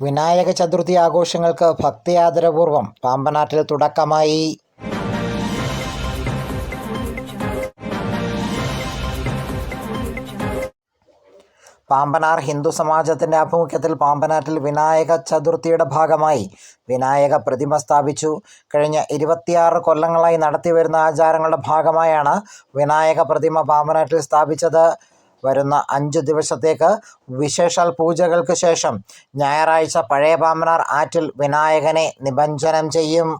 വിനായക ചതുർത്ഥി ആഘോഷങ്ങൾക്ക് ഭക്തിയാദരപൂർവം പാമ്പനാട്ടിൽ തുടക്കമായി. പാമ്പനാർ ഹിന്ദു സമാജത്തിന്റെ ആഭിമുഖ്യത്തിൽ പാമ്പനാട്ടിൽ വിനായക ചതുർത്ഥിയുടെ ഭാഗമായി വിനായക പ്രതിമ സ്ഥാപിച്ചു. കഴിഞ്ഞ ഇരുപത്തിയാറ് കൊല്ലങ്ങളായി നടത്തിവരുന്ന ആചാരങ്ങളുടെ ഭാഗമായാണ് വിനായക പ്രതിമ പാമ്പനാട്ടിൽ സ്ഥാപിച്ചത്. വരുന്ന അഞ്ച് ദിവസത്തേക്ക് വിശേഷാൽ പൂജകൾക്ക് ശേഷം ഞായറാഴ്ച പഴയ പാമ്പനാർ ആറ്റിൽ വിനായകനെ നിമഞ്ജനം ചെയ്യും.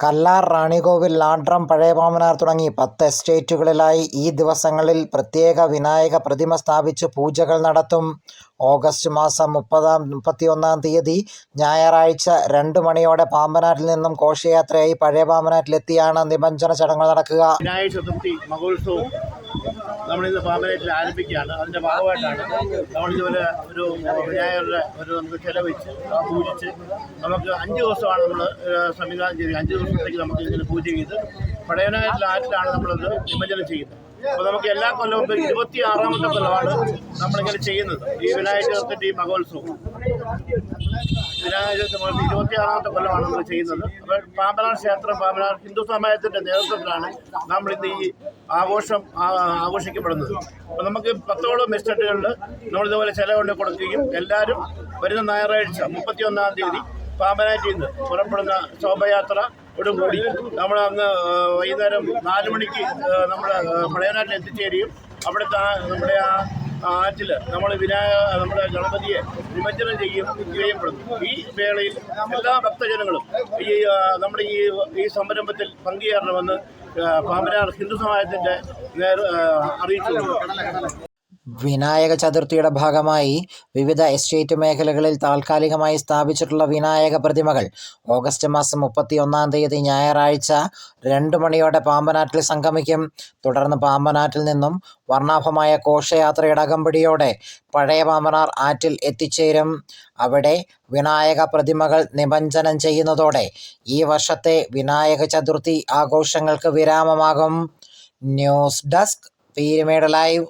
കല്ലാർ റാണികോവിൽ ലാഡ്രം പഴയ പാമ്പനാർ തുടങ്ങി പത്ത് എസ്റ്റേറ്റുകളിലായി ഈ ദിവസങ്ങളിൽ പ്രത്യേക വിനായക പ്രതിമ സ്ഥാപിച്ച് പൂജകൾ നടത്തും. ഓഗസ്റ്റ് മാസം മുപ്പതാം മുപ്പത്തിയൊന്നാം തീയതി ഞായറാഴ്ച രണ്ട് മണിയോടെ പാമ്പനാട്ടിൽ നിന്നും ഘോഷയാത്രയായി പഴയ പാമ്പനാട്ടിലെത്തിയാണ് നിബഞ്ജന ചടങ്ങുകൾ നടക്കുക. വിനായക ചതുർത്ഥി മഹോത്സവം നമ്മളിന്ന് പാമ്പനേറ്റിൽ ആരംഭിക്കുകയാണ്. അതിന്റെ ഭാഗമായിട്ടാണ് നമ്മളിതുപോലെ ഒരു വിനായകരുടെ ഒരു നമുക്ക് ചെലവഴിച്ച് പൂജിച്ച് നമുക്ക് അഞ്ച് ദിവസമാണ് നമ്മൾ സംവിധാനം ചെയ്ത് അഞ്ച് ദിവസത്തേക്ക് നമുക്ക് ഇതിന് പൂജ ചെയ്ത് പടയനായിട്ടുള്ള ആറ്റിലാണ് നമ്മളത് നിമജ്ജനം ചെയ്യുന്നത്. അപ്പോൾ നമുക്ക് എല്ലാ കൊല്ലവും ഇരുപത്തി ആറാമത്തെ കൊല്ലമാണ് നമ്മളിങ്ങനെ ചെയ്യുന്നത്. ഈ വിനായക ചതുർത്ഥി മഹോത്സവം. വിനായക ചതുർത്ഥി ഇരുപത്തി ആറാമത്തെ കൊല്ലമാണ് നമ്മൾ ചെയ്യുന്നത്. അപ്പോൾ പാമ്പനാർ ക്ഷേത്രം പാമ്പനാർ ഹിന്ദു സമാജത്തിന്റെ നേതൃത്വത്തിലാണ് നമ്മൾ ഇന്ന് ഈ ആഘോഷം ആഘോഷിക്കപ്പെടുന്നത്. അപ്പോൾ നമുക്ക് പത്തോളം എസ്റ്റേറ്റുകളിൽ നമ്മളിതുപോലെ ചില കൊണ്ട് കൊടുക്കുകയും എല്ലാവരും വരുന്ന ഞായറാഴ്ച മുപ്പത്തി ഒന്നാം തീയതി പാമ്പനാറ്റിൽ നിന്ന് പുറപ്പെടുന്ന ശോഭയാത്ര കൂടി നമ്മൾ അന്ന് വൈകുന്നേരം നാല് മണിക്ക് നമ്മൾ പഴയനാട്ടിൽ എത്തിച്ചേരുകയും അവിടുത്തെ നമ്മുടെ ആ ആറ്റിൽ നമ്മൾ വിനായ നമ്മുടെ ഗണപതിയെ നിമജ്ജനം ചെയ്യും ചെയ്യപ്പെടുന്നു ഈ വേളയിൽ എല്ലാ ഭക്തജനങ്ങളും ഈ നമ്മുടെ ഈ ഈ സംരംഭത്തിൽ പങ്കുചേരണമെന്ന് പാമ്പനാർ ഹിന്ദു സമാജത്തിന്റെ നേർ അറിയിച്ചു. വിനായക ചതുർത്ഥിയുടെ ഭാഗമായി വിവിധ എസ്റ്റേറ്റ് മേഖലകളിൽ താൽക്കാലികമായി സ്ഥാപിച്ചിട്ടുള്ള വിനായക പ്രതിമകൾ. ഓഗസ്റ്റ് മാസം മുപ്പത്തി ഒന്നാം തീയതി ഞായറാഴ്ച രണ്ട് മണിയോടെ പാമ്പനാട്ടിൽ സംഗമിക്കും. തുടർന്ന് പാമ്പനാട്ടിൽ നിന്നും വർണാഭമായ ഘോഷയാത്രയുടെ അകമ്പടിയോടെ പഴയ പാമ്പനാർ ആറ്റിൽ എത്തിച്ചേരും. അവിടെ വിനായക പ്രതിമകൾ നിമഞ്ജനം ചെയ്യുന്നതോടെ ഈ വർഷത്തെ വിനായക ചതുർത്ഥി ആഘോഷങ്ങൾക്ക് വിരാമമാകും. News desk Peerumedu live.